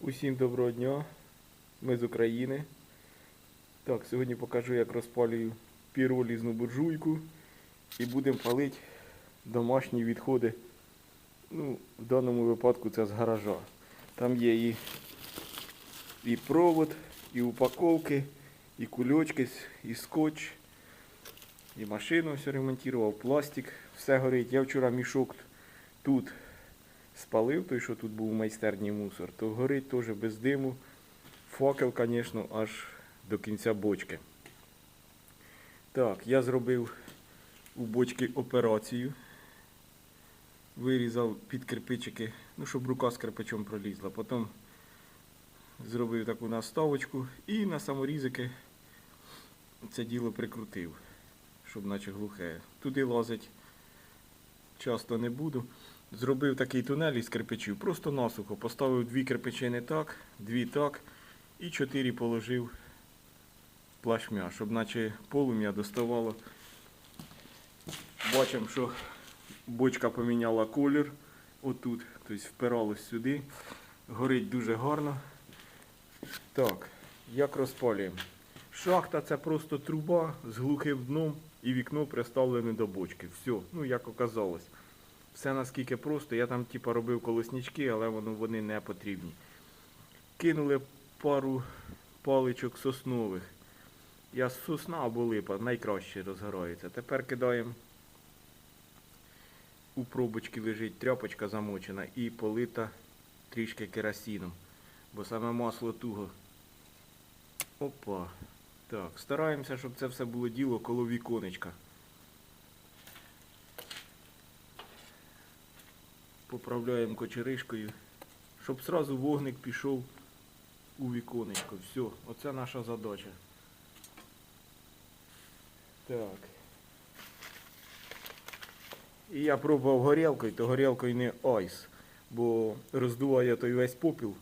Усім доброго дня. Ми з України. Так, сьогодні покажу, як розпалюю піролізну буржуйку і будемо палити домашні відходи. Ну, в даному випадку це з гаража. Там є і, і провод, і упаковки, і кульочки, і скотч, і машину все ремонтував, пластик, все горить. Я вчора мішок тут спалив, той, що тут був у майстерні мусор, то горить теж без диму. Факел, звісно, аж до кінця бочки. Так, я зробив у бочці операцію. Вирізав під кирпичики, ну, щоб рука з кирпичом пролізла. Потім зробив таку наставочку і на саморізики це діло прикрутив, щоб наче глухе. Туди лазить часто не буду. Зробив такий тунель із кирпичів, просто насухо. Поставив дві кирпичини так, дві так і чотири положив плашмя, щоб наче полум'я доставало. Бачимо, що бочка поміняла колір отут, тобто впиралось сюди. Горить дуже гарно. Так, як розпалюємо? Шахта це просто труба з глухим дном і вікно приставлене до бочки. Все, ну як оказалось. Все наскільки просто. Я там типа робив колоснички, але вони не потрібні. Кинули пару паличок соснових. Я сосна або липа найкраще розгорається. Тепер кидаємо у пробочці лежить тряпочка замочена і полита трішки керосином. Бо саме масло туго. Опа. Так, стараємося, щоб це все було діло коло віконечка. Поправляємо кочеришкою, щоб сразу вогник пішов у віконечко. Все, оце наша задача. Так. І я пробував горілкою, то горілкою не айс, бо роздуває той весь попіл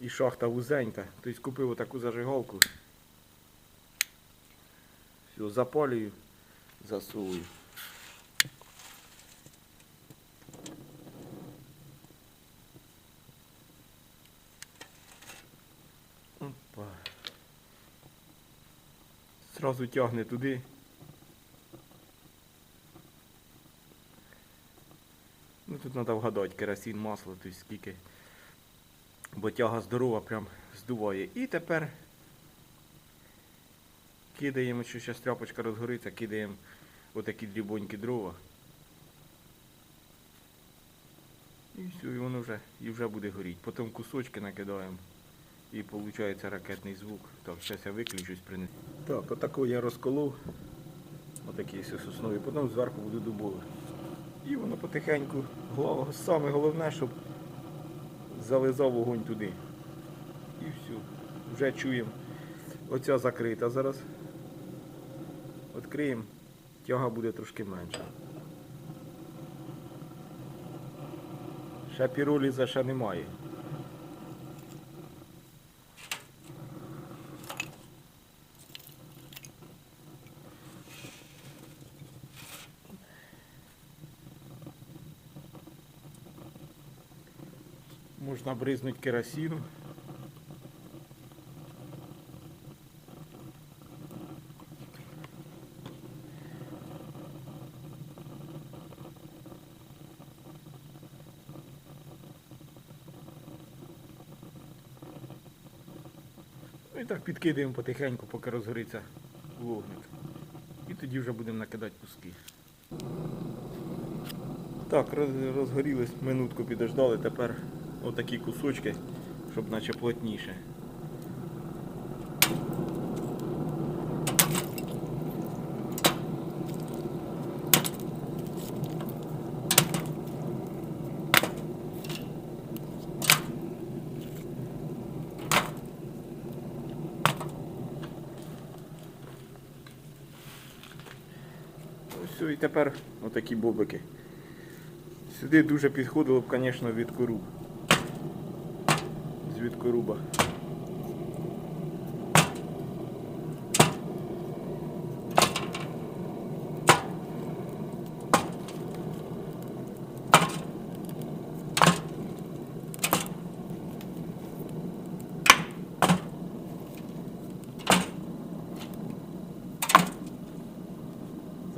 і шахта вузенька. Тобто купив отаку зажигалку. Все, запалюю, засовую. Опа. Сразу тягне туди. Ну тут треба вгадати керосин, масло, тобто скільки. Бо тяга здорова, прям здуває. І тепер кидаємо, що зараз тряпочка розгориться, кидаємо отакі дрібонькі дрова. І все, і воно вже, і вже буде горіти. Потім кусочки накидаємо. І виходить ракетний звук. Так, зараз я виключусь принесу. Так, отаку я розколов. Отакий сосновий. Потім зверху буду дубовий. І воно потихеньку. Саме головне, щоб зализав вогонь туди. І все. Вже чуємо. Оця закрита зараз. Відкриємо, тяга буде трошки менша. Ще піроліза ще немає. Можна бризнути керосину. Ну і так підкидаємо потихеньку, поки розгориться вогник. І тоді вже будемо накидати куски. Так, розгорілись, минутку підождали, тепер отакі кусочки, щоб наче плотніше. Все, і тепер отакі бобики. Сюди дуже підходило б, звісно, від коруб від коруба.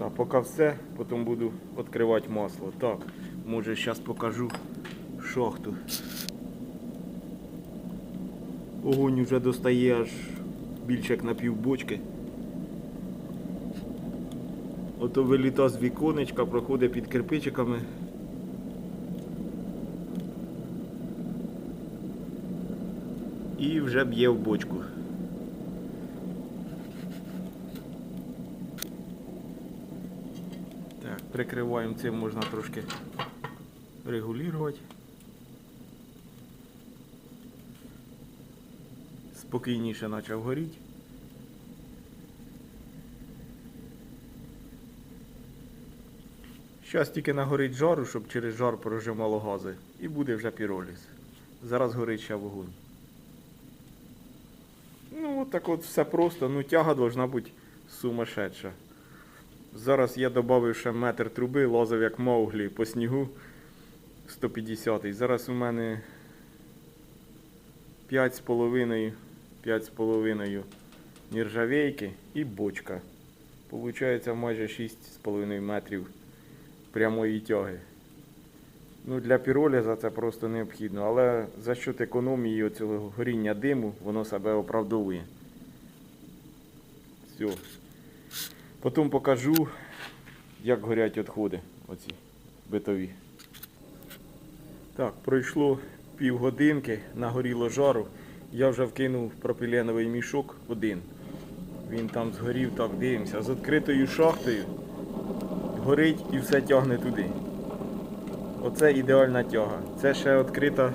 А поки все, потім буду відкривати масло. Так, може зараз покажу шахту. Огонь вже достає аж більше як на пів бочки. Ото виліта з віконечка, проходить під кирпичиками. І вже б'є в бочку. Так, прикриваємо цим можна трошки регулювати. Спокійніше почав горіти. Зараз тільки нагорить жару, щоб через жар прожимало гази. І буде вже піроліз. Зараз горить ще вогонь. Ну, от так от все просто. Ну, тяга должна бути сумасшедша. Зараз я додав ще метр труби, лазив як Мауглі по снігу 150 Зараз у мене 5,5 5,5 нержавейки і бочка. Получається майже 6,5 метрів прямої тяги. Ну, для піроліза це просто необхідно, але за счет економії цього горіння диму воно себе оправдовує. Все. Потім покажу, як горять відходи оці битові. Так, пройшло півгодинки, нагоріло жару. Я вже вкинув пропіленовий мішок один. Він там згорів, так дивимося. З відкритою шахтою горить і все тягне туди. Оце ідеальна тяга. Це ще відкрита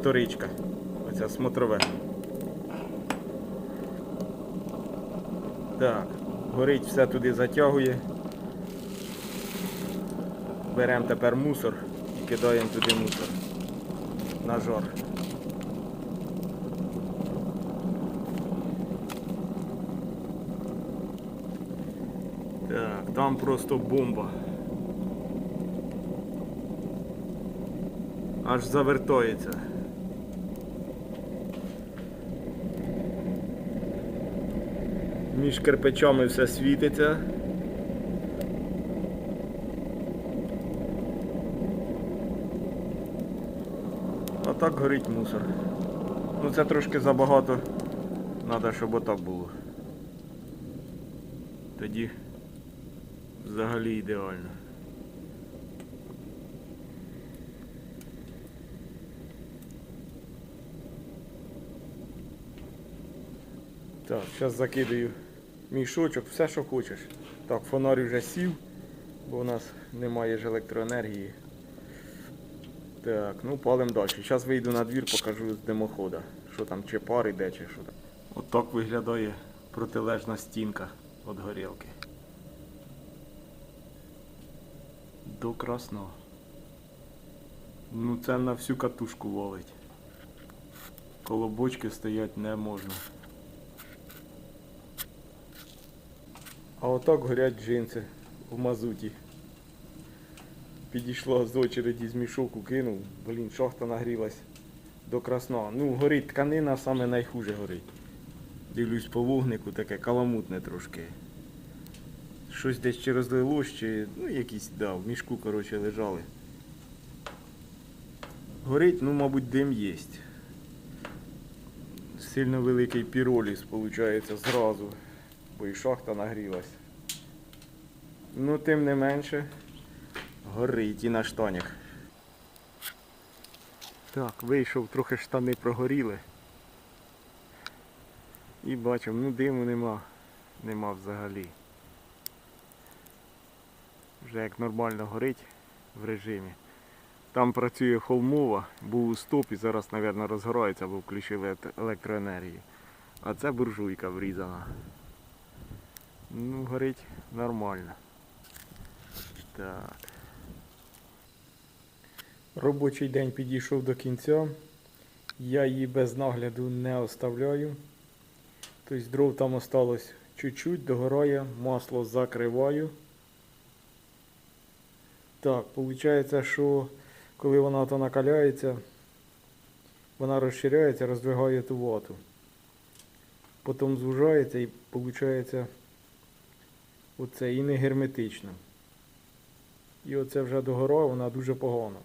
вторичка. Оця смотрове. Так, горить все туди затягує. Беремо тепер мусор і кидаємо туди мусор. На жар. Так, там просто бомба. Аж завертається. Між кирпичами все світиться. А так горить мусор. Ну це трошки забагато. Треба, щоб отак було. Тоді взагалі ідеально. Так, зараз закидаю мішочок, все що хочеш. Так, фонарь вже сів, бо у нас немає ж електроенергії. Так, ну палим далі. Зараз вийду на двір, покажу з димохода. Що там, чи пар іде, чи що там. Отак виглядає протилежна стінка від горілки. До красного. Ну це на всю катушку ловить. Коло бочки стоять не можна. А отак горять джинси в мазуті. Підійшла з очереді з мішоку, кинув, блін, шахта нагрілась до красного. Ну, горить тканина, саме найхуже горить. Дивлюсь по вогнику, таке каламутне трошки. Щось десь чи розлилось, чи ну якісь, да, в мішку, коротше, лежали. Горить, ну, мабуть, дим є. Сильно великий піроліз, виходить, зразу, бо і шахта нагрілась. Ну, тим не менше, горить і на штанях. Так, вийшов, трохи штани прогоріли. І бачимо, ну диму нема. Нема взагалі. Вже як нормально горить в режимі. Там працює холмова, був у стопі, зараз, мабуть, розгорається, бо включили електроенергію. А це буржуйка врізана. Ну, горить нормально. Так. Робочий день підійшов до кінця. Я її без нагляду не оставляю. Тобто дров там осталось чуть-чуть, догорає, масло закриваю. Так, виходить, що коли вона то накаляється, вона розширяється, роздвигає ту вату. Потім звужається і виходить Оце і не герметично. І оце вже догорає, вона дуже погано.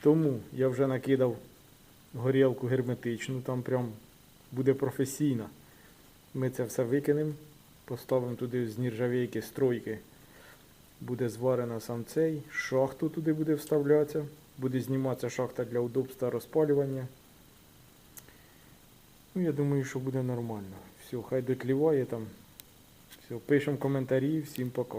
Тому я вже накидав горілку герметичну, там прям буде професійна. Ми це все викинемо, поставимо туди з нержавійки стройки. Буде зварено сам цей, шахту туди буде вставлятися, буде зніматися шахта для удобства розпалювання. Ну, я думаю, що буде нормально. Все, хай дотліває там. Все, пишемо коментарі, всім пока.